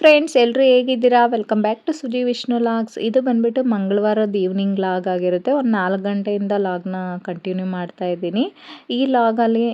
Friends ಎಲ್ಲರೂ ಹೇಗಿದ್ದೀರಾ? Welcome back to Suji Vishnu logs ಇದು ಬಂದ್ಬಿಟ್ಟು ಮಂಗಳವಾರದ ಈವ್ನಿಂಗ್ ಲಾಗ್ ಆಗಿರುತ್ತೆ. ಒಂದು ನಾಲ್ಕು ಗಂಟೆಯಿಂದ ಲಾಗ್ನ ಕಂಟಿನ್ಯೂ ಮಾಡ್ತಾ ಇದ್ದೀನಿ. ಈ ಲಾಗಲ್ಲಿ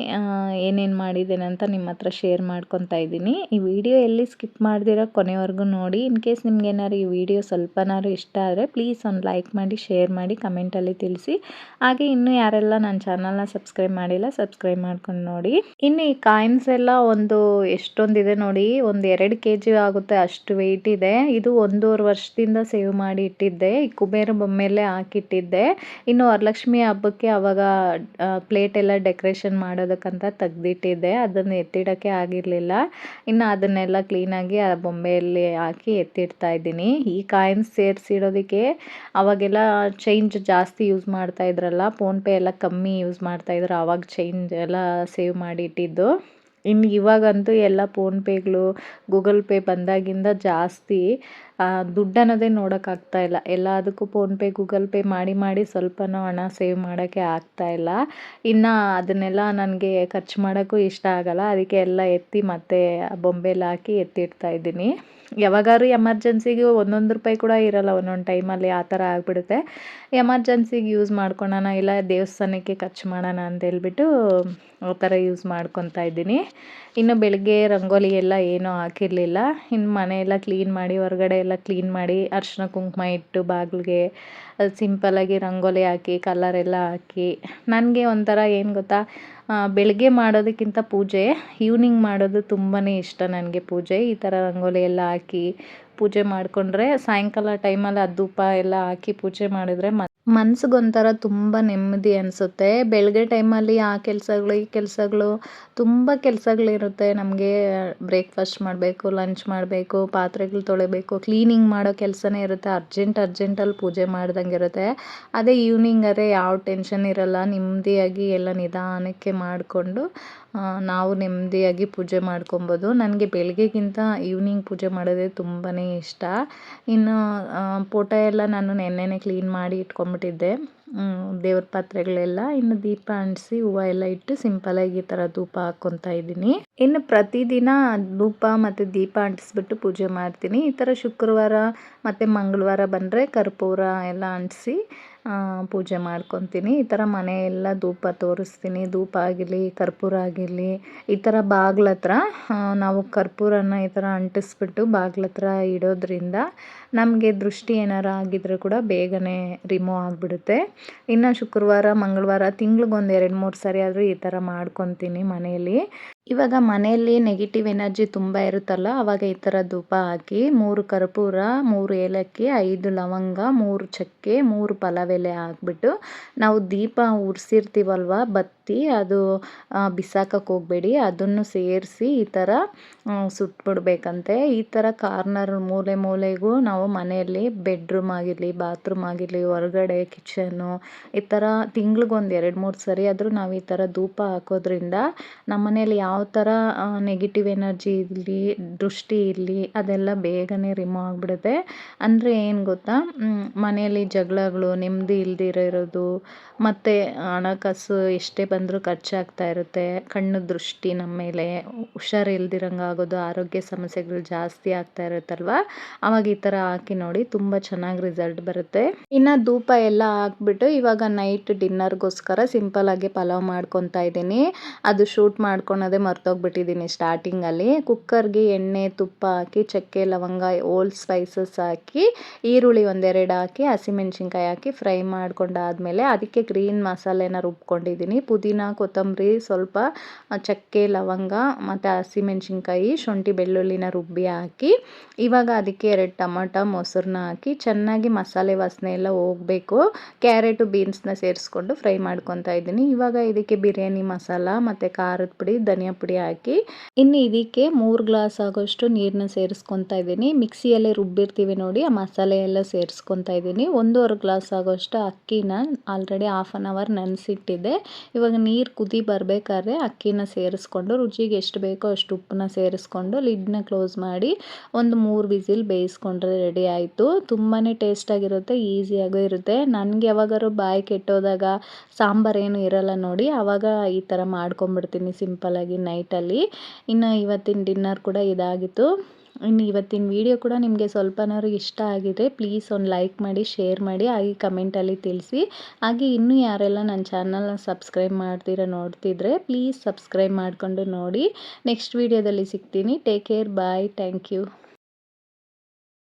ಏನೇನು ಮಾಡಿದ್ದೇನೆ ಅಂತ ನಿಮ್ಮ ಹತ್ರ ಶೇರ್ ಮಾಡ್ಕೊತಾ ಇದ್ದೀನಿ. ಈ ವಿಡಿಯೋ ಎಲ್ಲಿ ಸ್ಕಿಪ್ ಮಾಡ್ದಿರೋ ಕೊನೆವರೆಗೂ ನೋಡಿ. ಇನ್ ಕೇಸ್ ನಿಮ್ಗೆ ಏನಾದ್ರು ಈ ವಿಡಿಯೋ ಸ್ವಲ್ಪನಾದ್ರು ಇಷ್ಟ ಆದರೆ ಪ್ಲೀಸ್ ಒಂದು ಲೈಕ್ ಮಾಡಿ ಶೇರ್ ಮಾಡಿ ಕಮೆಂಟಲ್ಲಿ ತಿಳಿಸಿ. ಹಾಗೆ ಇನ್ನೂ ಯಾರೆಲ್ಲ ನನ್ನ ಚಾನಲ್ನ ಸಬ್ಸ್ಕ್ರೈಬ್ ಮಾಡಿಲ್ಲ ಸಬ್ಸ್ಕ್ರೈಬ್ ಮಾಡ್ಕೊಂಡು ನೋಡಿ. ಇನ್ನು ಈ ಕಾಯಿನ್ಸ್ ಎಲ್ಲ ಒಂದು ಎಷ್ಟೊಂದಿದೆ ನೋಡಿ. ಒಂದು ಎರಡು ಕೆ ಜಿ ಆಗುತ್ತೆ. ಅಷ್ಟು ವೆಯ್ಟ್ ಇದೆ. ಇದು ಒಂದೂವರೆ ವರ್ಷದಿಂದ ಸೇವ್ ಮಾಡಿ ಇಟ್ಟಿದ್ದೆ. ಈ ಕುಬೇರ ಬೊಮ್ಮೆಲೆ ಹಾಕಿಟ್ಟಿದ್ದೆ. ಇನ್ನು ವರಲಕ್ಷ್ಮಿ ಹಬ್ಬಕ್ಕೆ ಅವಾಗ ಪ್ಲೇಟ್ ಎಲ್ಲ ಡೆಕೋರೇಷನ್ ಮಾಡೋದಕ್ಕಂತ ತೆಗ್ದಿಟ್ಟಿದ್ದೆ. ಅದನ್ನು ಎತ್ತಿಡೋಕ್ಕೆ ಆಗಿರಲಿಲ್ಲ. ಇನ್ನು ಅದನ್ನೆಲ್ಲ ಕ್ಲೀನಾಗಿ ಆ ಬೊಂಬೆಯಲ್ಲಿ ಹಾಕಿ ಎತ್ತಿಡ್ತಾ ಇದ್ದೀನಿ. ಈ ಕಾಯಿನ್ಸ್ ಸೇರಿಸಿಡೋದಕ್ಕೆ ಅವಾಗೆಲ್ಲ ಚೇಂಜ್ ಜಾಸ್ತಿ ಯೂಸ್ ಮಾಡ್ತಾ ಇದ್ರಲ್ಲ ಫೋನ್ಪೇ ಎಲ್ಲ ಕಮ್ಮಿ ಯೂಸ್ ಮಾಡ್ತಾ ಇದ್ರು. ಅವಾಗ ಚೇಂಜ್ ಎಲ್ಲ ಸೇವ್ ಮಾಡಿ ಇಟ್ಟಿದ್ದು. ಇನ್ನು ಇವಾಗಂತೂ ಎಲ್ಲ ಫೋನ್ಪೇಗಳು ಗೂಗಲ್ ಪೇ ಬಂದಾಗಿಂದ ಜಾಸ್ತಿ. ದುಡ್ಡು ಅನ್ನೋದೇ ನೋಡೋಕ್ಕಾಗ್ತಾ ಇಲ್ಲ. ಎಲ್ಲದಕ್ಕೂ ಫೋನ್ಪೇ ಗೂಗಲ್ ಪೇ ಮಾಡಿ ಮಾಡಿ ಸ್ವಲ್ಪನೂ ಹಣ ಸೇವ್ ಮಾಡೋಕ್ಕೆ ಆಗ್ತಾ ಇಲ್ಲ. ಇನ್ನು ಅದನ್ನೆಲ್ಲ ನನಗೆ ಖರ್ಚು ಮಾಡೋಕ್ಕೂ ಇಷ್ಟ ಆಗಲ್ಲ. ಅದಕ್ಕೆ ಎಲ್ಲ ಎತ್ತಿ ಮತ್ತೆ ಬೊಂಬೆಲಿ ಹಾಕಿ ಎತ್ತಿಡ್ತಾ ಇದ್ದೀನಿ. ಯಾವಾಗಾದ್ರೂ ಎಮರ್ಜೆನ್ಸಿಗೆ ಒಂದೊಂದು ರೂಪಾಯಿ ಕೂಡ ಇರಲ್ಲ. ಒಂದೊಂದು ಟೈಮಲ್ಲಿ ಆ ಥರ ಆಗಿಬಿಡುತ್ತೆ. ಎಮರ್ಜೆನ್ಸಿಗೆ ಯೂಸ್ ಮಾಡ್ಕೊಳೋಣ ಇಲ್ಲ, ದೇವಸ್ಥಾನಕ್ಕೆ ಖರ್ಚು ಮಾಡೋಣ ಅಂತ ಹೇಳ್ಬಿಟ್ಟು ಆ ಥರ ಯೂಸ್ ಮಾಡ್ಕೊತಾ ಇದ್ದೀನಿ. ಇನ್ನು ಬೆಳಗ್ಗೆ ರಂಗೋಲಿ ಎಲ್ಲ ಏನೂ ಹಾಕಿರಲಿಲ್ಲ. ಇನ್ನು ಮನೆಯೆಲ್ಲ ಕ್ಲೀನ್ ಮಾಡಿ ಹೊರಗಡೆ ಎಲ್ಲ ಕ್ಲೀನ್ ಮಾಡಿ ಅರ್ಶಿನ ಕುಂಕುಮ ಇಟ್ಟು ಬಾಗಿಲಿಗೆ ಸಿಂಪಲಾಗಿ ರಂಗೋಲಿ ಹಾಕಿ ಕಲರ್ ಎಲ್ಲ ಹಾಕಿ. ನನಗೆ ಒಂಥರ ಏನು ಗೊತ್ತಾ ಬೆಳಗ್ಗೆ ಮಾಡೋದಕ್ಕಿಂತ ಪೂಜೆ ಈವ್ನಿಂಗ್ ಮಾಡೋದು ತುಂಬಾ ಇಷ್ಟ ನನಗೆ ಪೂಜೆ. ಈ ಥರ ರಂಗೋಲಿ ಎಲ್ಲ ಹಾಕಿ ಪೂಜೆ ಮಾಡಿಕೊಂಡ್ರೆ ಸಾಯಂಕಾಲ ಟೈಮಲ್ಲಿ ಅದು ಎಲ್ಲ ಹಾಕಿ ಪೂಜೆ ಮಾಡಿದ್ರೆ ಮನ್ಸಿಗೊಂಥರ ತುಂಬ ನೆಮ್ಮದಿ ಅನಿಸುತ್ತೆ. ಬೆಳಗ್ಗೆ ಟೈಮಲ್ಲಿ ಆ ಕೆಲಸಗಳು, ಈ ಕೆಲಸಗಳು ತುಂಬ ಕೆಲಸಗಳಿರುತ್ತೆ. ನಮಗೆ ಬ್ರೇಕ್ಫಾಸ್ಟ್ ಮಾಡಬೇಕು, ಲಂಚ್ ಮಾಡಬೇಕು, ಪಾತ್ರೆಗಳು ತೊಳಿಬೇಕು, ಕ್ಲೀನಿಂಗ್ ಮಾಡೋ ಕೆಲಸನೇ ಇರುತ್ತೆ. ಅರ್ಜೆಂಟ್, ಅರ್ಜೆಂಟಲ್ಲಿ ಪೂಜೆ ಮಾಡ್ದಂಗೆ ಇರುತ್ತೆ. ಅದೇ ಈವ್ನಿಂಗ್ ಅದೇ ಯಾವ ಟೆನ್ಷನ್ ಇರಲ್ಲ. ನೆಮ್ಮದಿಯಾಗಿ ಎಲ್ಲ ನಿಧಾನಕ್ಕೆ ಮಾಡಿಕೊಂಡು ನಾವು ನೆಮ್ಮದಿಯಾಗಿ ಪೂಜೆ ಮಾಡ್ಕೊಬೋದು. ನನಗೆ ಬೆಳಗ್ಗೆಗಿಂತ ಈವ್ನಿಂಗ್ ಪೂಜೆ ಮಾಡೋದೇ ತುಂಬಾ ಇಷ್ಟ. ಇನ್ನು ಪೋಟ ಎಲ್ಲ ನಾನು ನೆನ್ನೆನೇ ಕ್ಲೀನ್ ಮಾಡಿ ಇಟ್ಕೊಂಬಿಟ್ಟಿದ್ದೆ. ದೇವ್ರ ಪಾತ್ರೆಗಳೆಲ್ಲ. ಇನ್ನು ದೀಪ ಅಂಟಿಸಿ, ಹೂವು ಎಲ್ಲ ಇಟ್ಟು ಸಿಂಪಲಾಗಿ ಈ ಥರ ಧೂಪ ಹಾಕ್ಕೊತಾ ಇದ್ದೀನಿ. ಇನ್ನು ಪ್ರತಿದಿನ ಧೂಪ ಮತ್ತು ದೀಪ ಅಂಟಿಸ್ಬಿಟ್ಟು ಪೂಜೆ ಮಾಡ್ತೀನಿ. ಈ ಥರ ಶುಕ್ರವಾರ ಮತ್ತು ಮಂಗಳವಾರ ಬಂದರೆ ಕರ್ಪೂರ ಎಲ್ಲ ಅಂಟಿಸಿ ಪೂಜೆ ಮಾಡ್ಕೊತೀನಿ. ಈ ಥರ ಮನೆಯೆಲ್ಲ ಧೂಪ ತೋರಿಸ್ತೀನಿ. ಧೂಪ ಆಗಿರಲಿ, ಕರ್ಪೂರ ಆಗಿರಲಿ, ಈ ಥರ ಬಾಗ್ಲ ಹತ್ರ ನಾವು ಕರ್ಪೂರನ ಈ ಥರ ಅಂಟಿಸ್ಬಿಟ್ಟು ಬಾಗ್ಲ ಹತ್ರ ಇಡೋದ್ರಿಂದ ನಮಗೆ ದೃಷ್ಟಿ ಏನಾರು ಆಗಿದ್ರೆ ಕೂಡ ಬೇಗನೆ ರಿಮೂವ್ ಆಗಿಬಿಡುತ್ತೆ. ಇನ್ನು ಶುಕ್ರವಾರ, ಮಂಗಳವಾರ, ತಿಂಗ್ಳಿಗೊಂದು ಎರಡು ಮೂರು ಸರಿ ಆದರೂ ಈ ಥರ ಮಾಡ್ಕೊತೀನಿ ಮನೆಯಲ್ಲಿ. ಇವಾಗ ಮನೆಯಲ್ಲಿ ನೆಗೆಟಿವ್ ಎನರ್ಜಿ ತುಂಬ ಇರುತ್ತಲ್ಲ ಆವಾಗ ಈ ಥರ ಧೂಪ ಹಾಕಿ ಮೂರು ಕರ್ಪೂರ, ಮೂರು ಏಲಕ್ಕಿ, ಐದು ಲವಂಗ, ಮೂರು ಚಕ್ಕೆ, ಮೂರು ಪಲಾವೆಲೆ ಹಾಕ್ಬಿಟ್ಟು ನಾವು ದೀಪ ಉರಿಸಿರ್ತೀವಲ್ವ, ಬತ್ತಿ ಅದು ಬಿಸಾಕಕ್ಕೆ ಹೋಗಬೇಡಿ, ಅದನ್ನು ಸೇರಿಸಿ ಈ ಥರ ಸುಟ್ಬಿಡ್ಬೇಕಂತೆ. ಈ ಥರ ಕಾರ್ನರ್ ಮೂಲೆ ಮೂಲೆಗೂ ನಾವು ಮನೆಯಲ್ಲಿ ಬೆಡ್ರೂಮ್ ಆಗಿರಲಿ ಬಾತ್ರೂಮ್ ಆಗಿರಲಿ, ಹೊರಗಡೆ ಕಿಚನು ಈ ಥರ ತಿಂಗ್ಳಿಗೊಂದು ಎರಡು ಮೂರು ಸರಿ ಆದರೂ ನಾವು ಈ ಥರ ಧೂಪ ಹಾಕೋದ್ರಿಂದ ನಮ್ಮ ಮನೇಲಿ ಯಾವ ಯಾವ ಥರ ನೆಗೆಟಿವ್ ಎನರ್ಜಿ ಇರಲಿ, ದೃಷ್ಟಿ ಇರಲಿ, ಅದೆಲ್ಲ ಬೇಗನೆ ರಿಮೂವ್ ಆಗಿಬಿಡುತ್ತೆ. ಅಂದರೆ ಏನು ಗೊತ್ತಾ? ಮನೆಯಲ್ಲಿ ಜಗಳಗಳು, ನೆಮ್ಮದಿ ಇಲ್ದಿರೋ ಇರೋದು, ಮತ್ತು ಹಣಕಾಸು ಎಷ್ಟೇ ಬಂದರೂ ಖರ್ಚಾಗ್ತಾ ಇರುತ್ತೆ. ಕಣ್ಣು ದೃಷ್ಟಿ ನಮ್ಮ ಮೇಲೆ, ಹುಷಾರು ಇಲ್ದಿರಂಗೆ ಆಗೋದು, ಆರೋಗ್ಯ ಸಮಸ್ಯೆಗಳು ಜಾಸ್ತಿ ಆಗ್ತಾ ಇರುತ್ತಲ್ವ? ಅವಾಗ ಈ ಥರ ಹಾಕಿ ನೋಡಿ ತುಂಬ ಚೆನ್ನಾಗಿ ರಿಸಲ್ಟ್ ಬರುತ್ತೆ. ಇನ್ನು ಧೂಪ ಎಲ್ಲ ಹಾಕ್ಬಿಟ್ಟು ಇವಾಗ ನೈಟ್ ಡಿನ್ನರ್ಗೋಸ್ಕರ ಸಿಂಪಲ್ ಆಗಿ ಪಲಾವ್ ಮಾಡ್ಕೊತಾ ಇದ್ದೀನಿ. ಅದು ಶೂಟ್ ಮಾಡ್ಕೊಳೋದೇ ಮರ್ತೋಗ್ಬಿಟ್ಟಿದ್ದೀನಿ ಸ್ಟಾರ್ಟಿಂಗಲ್ಲಿ. ಕುಕ್ಕರ್ಗೆ ಎಣ್ಣೆ, ತುಪ್ಪ ಹಾಕಿ, ಚಕ್ಕೆ, ಲವಂಗ ಓಲ್ ಸ್ಪೈಸಸ್ ಹಾಕಿ, ಈರುಳ್ಳಿ ಒಂದೆರಡು ಹಾಕಿ, ಹಸಿಮೆಣ್ಸಿನ್ಕಾಯಿ ಹಾಕಿ ಫ್ರೈ ಮಾಡ್ಕೊಂಡಾದಮೇಲೆ ಅದಕ್ಕೆ ಗ್ರೀನ್ ಮಸಾಲೆನ ರುಬ್ಕೊಂಡಿದ್ದೀನಿ ಪುದೀನ, ಕೊತ್ತಂಬರಿ, ಸ್ವಲ್ಪ ಚಕ್ಕೆ, ಲವಂಗ ಮತ್ತು ಹಸಿಮೆಣ್ಸಿನ್ಕಾಯಿ, ಶುಂಠಿ, ಬೆಳ್ಳುಳ್ಳಿನ ರುಬ್ಬಿ ಹಾಕಿ, ಇವಾಗ ಅದಕ್ಕೆ ಎರಡು ಟೊಮೊಟೊ, ಮೊಸರನ್ನ ಹಾಕಿ ಚೆನ್ನಾಗಿ ಮಸಾಲೆ ವಾಸನೆ ಎಲ್ಲ ಹೋಗಬೇಕು. ಕ್ಯಾರೆಟು, ಬೀನ್ಸ್ನ ಸೇರಿಸ್ಕೊಂಡು ಫ್ರೈ ಮಾಡ್ಕೊತಾ ಇದ್ದೀನಿ. ಇವಾಗ ಇದಕ್ಕೆ ಬಿರಿಯಾನಿ ಮಸಾಲ ಮತ್ತು ಖಾರದ ಪುಡಿ, ಧನಿಯಾ ಪುಡಿ ಹಾಕಿ ಇನ್ನು ಇದಕ್ಕೆ ಮೂರು ಗ್ಲಾಸ್ ಆಗೋಷ್ಟು ನೀರನ್ನ ಸೇರಿಸ್ಕೊತಾ ಇದ್ದೀನಿ. ಮಿಕ್ಸಿಯಲ್ಲೇ ರುಬ್ಬಿರ್ತೀವಿ ನೋಡಿ, ಆ ಮಸಾಲೆ ಎಲ್ಲ ಸೇರಿಸ್ಕೊತಾ ಇದ್ದೀನಿ. ಒಂದೂವರೆ ಗ್ಲಾಸ್ ಆಗೋಷ್ಟು ಅಕ್ಕಿನ ಆಲ್ರೆಡಿ ಹಾಫ್ ಆನ್ ಅವರ್ ನೆನೆಸಿಟ್ಟಿದ್ದೆ ಇವಾಗ ನೀರು ಕುದಿ ಬರಬೇಕಾದ್ರೆ ಅಕ್ಕಿನ ಸೇರಿಸ್ಕೊಂಡು, ರುಚಿಗೆ ಎಷ್ಟು ಬೇಕೋ ಅಷ್ಟು ಉಪ್ಪನ್ನ ಸೇರಿಸ್ಕೊಂಡು, ಲಿಡ್ನ ಕ್ಲೋಸ್ ಮಾಡಿ ಒಂದು ಮೂರು ವಿಸಿಲ್ ಬೇಯಿಸ್ಕೊಂಡ್ರೆ ರೆಡಿ ಆಯಿತು. ತುಂಬಾ ಟೇಸ್ಟಾಗಿರುತ್ತೆ ಈಸಿಯಾಗೂ ಇರುತ್ತೆ. ನನಗೆ ಯಾವಾಗಾರು ಬಾಯಿ ಕೆಟ್ಟೋದಾಗ ಸಾಂಬಾರು ಏನು ಇರಲ್ಲ ನೋಡಿ ಆವಾಗ ಈ ಥರ ಮಾಡ್ಕೊಂಬಿಡ್ತೀನಿ ಸಿಂಪಲಾಗಿ ನೈಟಲ್ಲಿ. ಇನ್ನು ಇವತ್ತಿನ ಡಿನ್ನರ್ ಕೂಡ ಇದಾಗಿತ್ತು. ಇನ್ನು ಇವತ್ತಿನ ವಿಡಿಯೋ ಕೂಡ ನಿಮಗೆ ಸ್ವಲ್ಪನಾದ್ರು ಇಷ್ಟ ಆಗಿದ್ರೆ ಪ್ಲೀಸ್ ಒಂದು ಲೈಕ್ ಮಾಡಿ, ಶೇರ್ ಮಾಡಿ, ಹಾಗೆ ಕಮೆಂಟಲ್ಲಿ ತಿಳಿಸಿ. ಹಾಗೆ ಇನ್ನೂ ಯಾರೆಲ್ಲ ನನ್ನ ಚಾನಲ್ನ ಸಬ್ಸ್ಕ್ರೈಬ್ ಮಾಡ್ತೀರ ನೋಡ್ತಿದ್ರೆ ಪ್ಲೀಸ್ ಸಬ್ಸ್ಕ್ರೈಬ್ ಮಾಡಿಕೊಂಡು ನೋಡಿ. ನೆಕ್ಸ್ಟ್ ವಿಡಿಯೋದಲ್ಲಿ ಸಿಗ್ತೀನಿ. Take care. Bye. Thank you.